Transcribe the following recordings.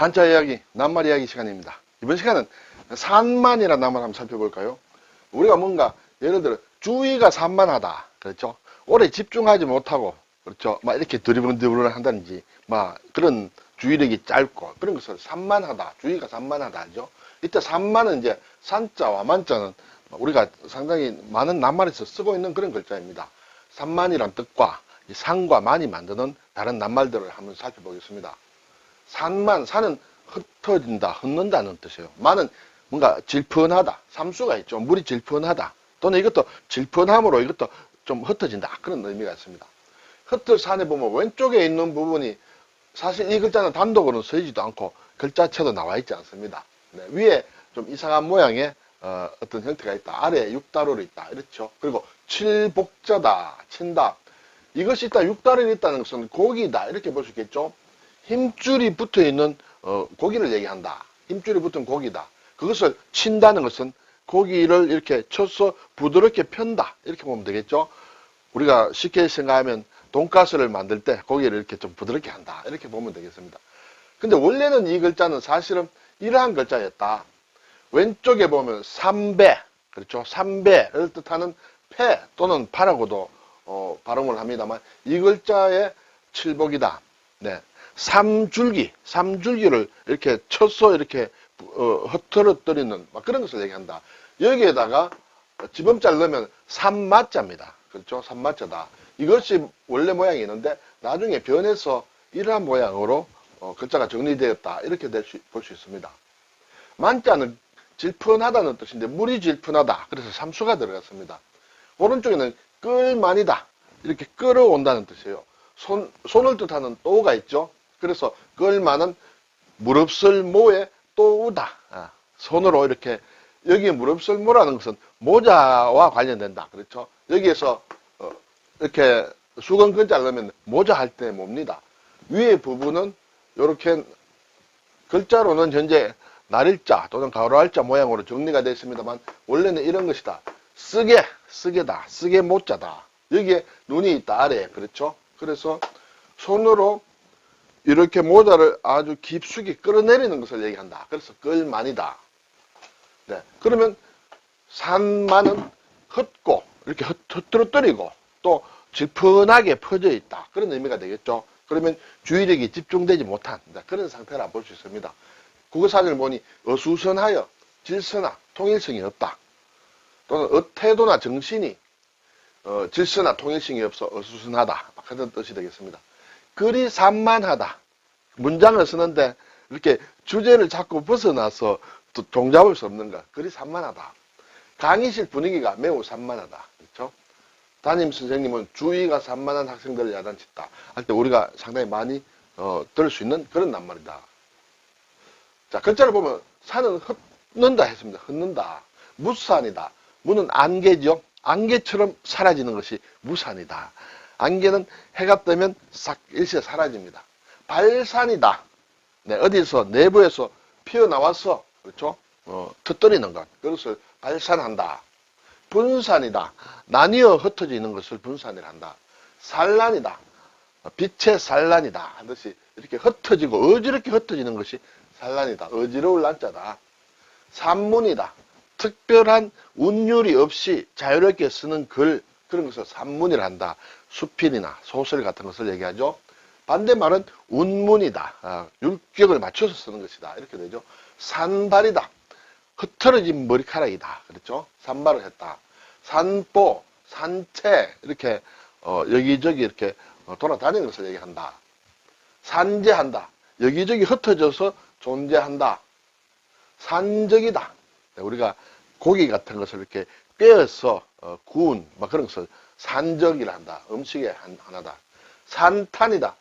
한자 이야기, 낱말 이야기 시간입니다. 이번 시간은 산만이라는 낱말 한번 살펴볼까요? 우리가 뭔가 예를 들어 주의가 산만하다. 그렇죠? 오래 집중하지 못하고 그렇죠? 막 이렇게 드리블드리블 한다든지 막 그런 주의력이 짧고 그런 것을 산만하다. 주의가 산만하다 하죠. 이때 산만은 이제 산자와 만자는 우리가 상당히 많은 낱말에서 쓰고 있는 그런 글자입니다. 산만이란 뜻과 이 산과 만이 만드는 다른 낱말들을 한번 살펴보겠습니다. 산만, 산은 흩어진다, 흩는다는 뜻이에요. 만은 뭔가 질펀하다, 삼수가 있죠. 물이 질펀하다. 또는 이것도 질펀함으로 이것도 좀 흩어진다. 그런 의미가 있습니다. 흩을 산에 보면 왼쪽에 있는 부분이 사실 이 글자는 단독으로는 쓰이지도 않고 글자체도 나와 있지 않습니다. 네, 위에 좀 이상한 모양의 어, 떤 형태가 있다. 아래에 육다로로 있다. 이렇죠. 그리고 칠복자다, 친다. 이것이 있다, 육다리를 있다는 것은 고기다. 이렇게 볼 수 있겠죠. 힘줄이 붙어 있는 어, 고기를 얘기한다. 힘줄이 붙은 고기다. 그것을 친다는 것은 고기를 이렇게 쳐서 부드럽게 편다. 이렇게 보면 되겠죠. 우리가 쉽게 생각하면 돈가스를 만들 때 고기를 이렇게 좀 부드럽게 한다. 이렇게 보면 되겠습니다. 근데 원래는 이 글자는 사실은 이러한 글자였다. 왼쪽에 보면 삼배, 그렇죠. 삼배를 뜻하는 폐 또는 파라고도 어, 발음을 합니다만 이 글자의 칠복이다. 네. 삼줄기, 삼줄기를 이렇게 쳐서 이렇게 어, 흐트러뜨리는 막 그런 것을 얘기한다. 여기에다가 지범자를 넣으면 삼마자입니다. 그렇죠? 삼마자다. 이것이 원래 모양이 있는데 나중에 변해서 이러한 모양으로 어, 글자가 정리되었다. 이렇게 볼 수 있습니다. 만자는 질펀하다는 뜻인데 물이 질펀하다. 그래서 삼수가 들어갔습니다. 오른쪽에는 끌만이다. 이렇게 끌어온다는 뜻이에요. 손, 손을 뜻하는 또가 있죠. 그래서 끌만은 무릎설 모에 또우다. 아, 손으로 이렇게 여기 무릎설 모라는 것은 모자와 관련된다. 그렇죠. 여기에서 어, 이렇게 수건 넣으면 모자 할 때 뭡니다. 위에 부분은 이렇게 글자로는 현재 날일자 또는 가로알자 모양으로 정리가 되어 있습니다만 원래는 이런 것이다. 쓰게, 쓰게다. 쓰게 못자다. 여기에 눈이 있다. 아래에. 그렇죠? 그래서 손으로 이렇게 모자를 아주 깊숙이 끌어내리는 것을 얘기한다. 그래서 끌만이다. 네. 그러면 산만은 흩고 이렇게 흩어뜨리고 또 질펀하게 퍼져 있다. 그런 의미가 되겠죠. 그러면 주의력이 집중되지 못한 그런 상태라 볼 수 있습니다. 국어사전을 보니 어수선하여 질서나 통일성이 없다. 또는 어태도나 정신이 어, 질서나 통일성이 없어 어수선하다. 그런 뜻이 되겠습니다. 글이 산만하다. 문장을 쓰는데 이렇게 주제를 자꾸 벗어나서 또 종잡을 수 없는 것. 글이 산만하다. 강의실 분위기가 매우 산만하다. 그렇죠? 담임 선생님은 주의가 산만한 학생들을 야단쳤다. 할 때 우리가 상당히 많이 어, 들을 수 있는 그런 낱말이다. 자, 글자를 보면 산은 흩는다 했습니다. 흩는다. 무산이다. 무는 안개죠. 안개처럼 사라지는 것이 무산이다. 안개는 해가 뜨면 싹 일시에 사라집니다. 발산이다. 네, 어디서 내부에서 피어나와서 그렇죠? 어, 터뜨리는 것. 그것을 발산한다. 분산이다. 나뉘어 흩어지는 것을 분산이라 한다. 산란이다. 빛의 산란이다. 하듯이 이렇게 흩어지고 어지럽게 흩어지는 것이 산란이다. 어지러울 난자다. 산문이다. 특별한 운율이 없이 자유롭게 쓰는 글 그런 것을 산문이라 한다. 수필이나 소설 같은 것을 얘기하죠. 반대말은 운문이다. 아, 율격을 맞춰서 쓰는 것이다. 이렇게 되죠. 산발이다. 흐트러진 머리카락이다. 그렇죠? 산발을 했다. 산보, 산채 이렇게 어, 여기저기 이렇게 어, 돌아다니는 것을 얘기한다. 산재한다. 여기저기 흩어져서 존재한다. 산적이다. 네, 우리가 고기 같은 것을 이렇게 꿰어서 어, 구운 막 그런 것을 산적이라 한다. 음식의 한, 하나다. 산탄이다.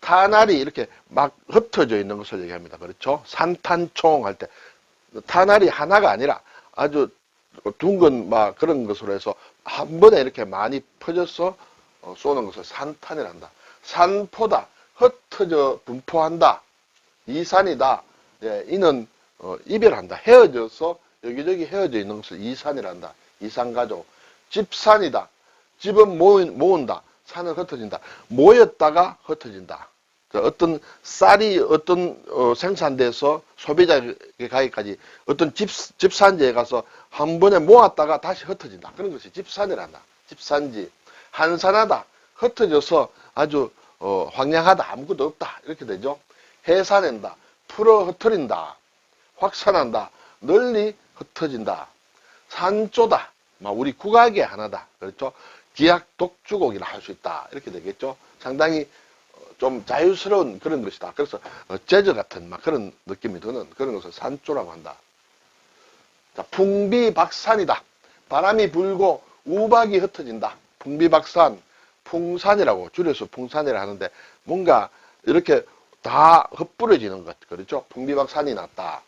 탄알이 이렇게 막 흩어져 있는 것을 얘기합니다. 그렇죠? 산탄총 할 때 탄알이 하나가 아니라 아주 둥근 막 그런 것으로 해서 한 번에 이렇게 많이 퍼져서 어, 쏘는 것을 산탄이라 한다. 산포다. 흩어져 분포한다. 이산이다. 예, 이는 어, 이별한다. 헤어져서 여기저기 헤어져 있는 것을 이산이란다. 이산가족. 집산이다. 집은 모은다. 산은 흩어진다. 모였다가 흩어진다. 자, 어떤 쌀이 어떤 어, 생산돼서 소비자에게 가기까지 어떤 집, 집산지에 가서 한 번에 모았다가 다시 흩어진다. 그런 것이 집산이란다. 집산지. 한산하다. 흩어져서 아주 어, 황량하다. 아무것도 없다. 이렇게 되죠. 해산한다. 풀어 흩어린다. 확산한다. 널리 흩어진다. 산조다. 막 우리 국악의 하나다. 그렇죠? 기악 독주곡이라 할 수 있다. 이렇게 되겠죠. 상당히 어, 좀 자유스러운 그런 것이다. 그래서 어, 재즈 같은 막 그런 느낌이 드는 그런 것을 산조라고 한다. 자, 풍비박산이다. 바람이 불고 우박이 흩어진다. 풍비박산, 풍산이라고 줄여서 풍산이라 하는데 뭔가 이렇게 다 흩뿌려지는 것 그렇죠? 풍비박산이 났다.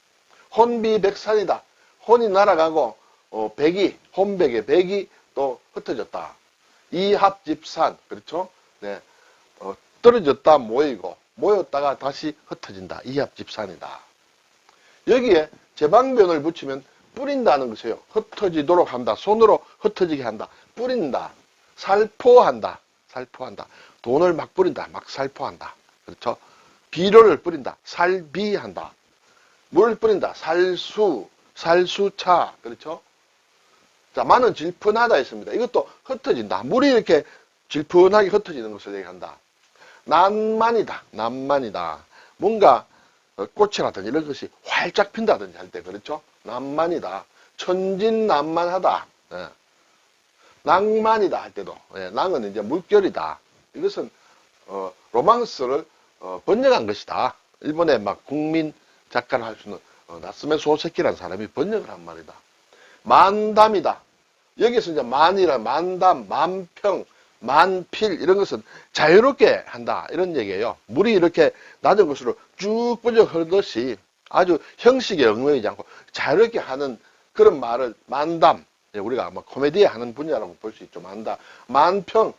혼비백산이다. 혼이 날아가고 어, 백이 혼백의 백이 또 흩어졌다. 이 합집산 그렇죠? 네, 어, 떨어졌다 모이고 모였다가 다시 흩어진다. 이 합집산이다. 여기에 제방변을 붙이면 뿌린다는 것이에요. 흩어지도록 한다. 손으로 흩어지게 한다. 뿌린다. 살포한다. 살포한다. 돈을 막 뿌린다. 막 살포한다. 그렇죠? 비료를 뿌린다. 살비한다. 물을 뿌린다. 살수, 살수차. 그렇죠? 자, 마는 질펀하다 했습니다. 이것도 흩어진다. 물이 이렇게 질펀하게 흩어지는 것을 얘기한다. 난만이다. 난만이다. 뭔가 어, 꽃이라든지 이런 것이 활짝 핀다든지 할 때 그렇죠? 난만이다. 천진난만하다. 예. 낭만이다 할 때도 예, 낭은 이제 물결이다. 이것은 어, 로망스를 어, 번역한 것이다. 일본의 막 국민 작가를 할 수 있는 어, 나스메 소세키라는 사람이 번역을 한 말이다. 만담이다. 여기서 이제 만이라 만담, 만평, 만필 이런 것은 자유롭게 한다 이런 얘기예요. 물이 이렇게 낮은 곳으로 쭉 뿌려 흐르듯이 아주 형식에 얽매이지 않고 자유롭게 하는 그런 말을 만담 예, 우리가 아마 코미디에 하는 분야라고 볼 수 있죠. 만담, 만평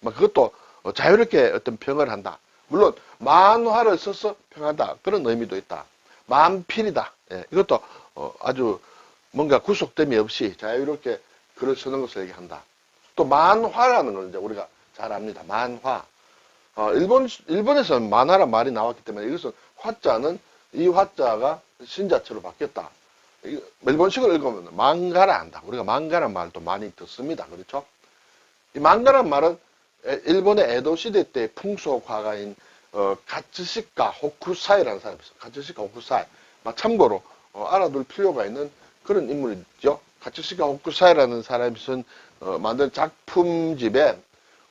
뭐 그것도 자유롭게 어떤 평을 한다. 물론 만화를 써서 평한다 그런 의미도 있다. 만필이다. 예, 이것도 어, 아주 뭔가 구속됨이 없이 자유롭게 글을 쓰는 것을 얘기한다. 또 만화라는 걸 이제 우리가 잘 압니다. 만화. 어, 일본 일본에서는 만화란 말이 나왔기 때문에 이것은 화자는 이 화자가 신자체로 바뀌었다. 이- 일본식을 읽으면 망가라 한다. 우리가 망가란 말도 많이 듣습니다. 그렇죠? 이 망가란 말은 에- 일본의 에도 시대 때 풍속 화가인 어, 가츠시카 호쿠사이라는 사람이 있어요. 가츠시카 호쿠사이. 막 참고로 어, 알아둘 필요가 있는 그런 인물이죠. 가츠시카 호쿠사이라는 사람이 쓴 어, 만든 작품집에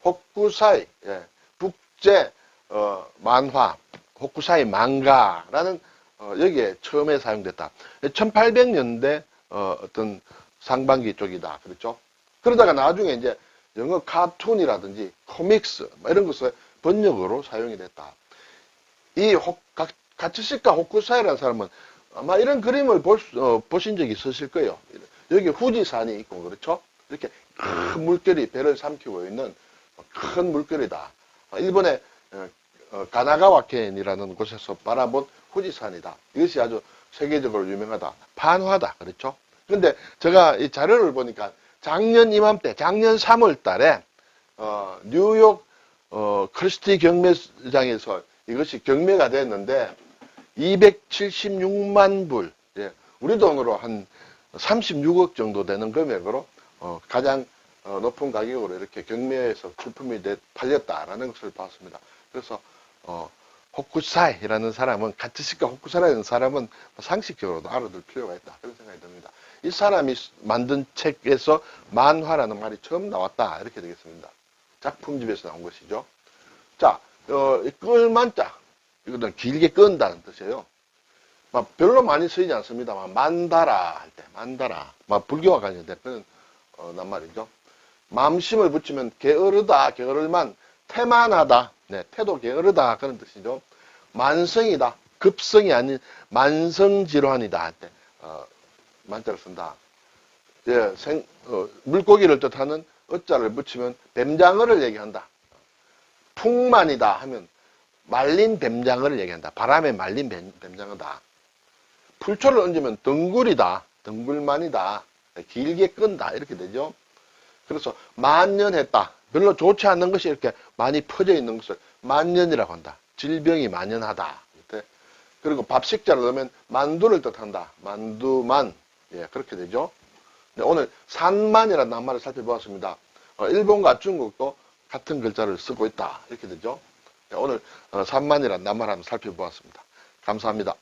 호쿠사이 예, 북제 어, 만화 호쿠사이 망가라는 어, 여기에 처음에 사용됐다. 1800년대 어, 어떤 상반기 쪽이다. 그렇죠? 그러다가 나중에 이제 영어 카툰이라든지 코믹스 뭐 이런 것을 번역으로 사용이 됐다. 이 호, 가, 가츠시카 호쿠사이라는 사람은 아마 이런 그림을 볼 수- 어, 보신 적이 있으실 거예요. 여기 후지산이 있고 그렇죠? 이렇게 큰 물결이 배를 삼키고 있는 큰 물결이다. 일본의 어, 어, 가나가와켄이라는 곳에서 바라본 후지산이다. 이것이 아주 세계적으로 유명하다. 반화다. 그렇죠? 근데 제가 이 자료를 보니까 작년 이맘때, 작년 3월 달에, 어, 뉴욕, 어, 크리스티 경매장에서 이것이 경매가 됐는데, 276만 불, 예, 우리 돈으로 한 36억 정도 되는 금액으로, 어, 가장 어, 높은 가격으로 이렇게 경매에서 출품이 돼, 팔렸다라는 것을 봤습니다. 그래서, 어, 호쿠사이라는 사람은, 가츠시카 호쿠사이라는 사람은 상식적으로도 알아둘 필요가 있다. 그런 생각이 듭니다. 이 사람이 만든 책에서 만화라는 말이 처음 나왔다. 이렇게 되겠습니다. 작품집에서 나온 것이죠. 자, 어, 이 끌만 자. 이거는 길게 끈다는 뜻이에요. 막 별로 많이 쓰이지 않습니다만, 만다라 할 때, 만다라. 막 불교와 관련된 그런, 어, 낱말이죠. 맘심을 붙이면 게으르다, 게으를만, 태만하다. 네, 태도 게으르다. 그런 뜻이죠. 만성이다. 급성이 아닌 만성질환이다. 할 때, 어, 만자를 쓴다. 예, 생, 어, 물고기를 뜻하는 어자를 붙이면 뱀장어를 얘기한다. 풍만이다 하면 말린 뱀장어를 얘기한다. 바람에 말린 뱀, 뱀장어다. 풀초를 얹으면 덩굴이다. 덩굴만이다. 길게 끈다. 이렇게 되죠. 그래서 만년했다. 별로 좋지 않는 것이 이렇게 많이 퍼져 있는 것을 만년이라고 한다. 질병이 만연하다. 그리고 밥식자를 넣으면 만두를 뜻한다. 만두만. 예, 그렇게 되죠. 네, 오늘 산만이라는 낱말을 살펴보았습니다. 어, 일본과 중국도 같은 글자를 쓰고 있다. 이렇게 되죠. 네, 오늘 어, 산만이라는 낱말 한번 살펴보았습니다. 감사합니다.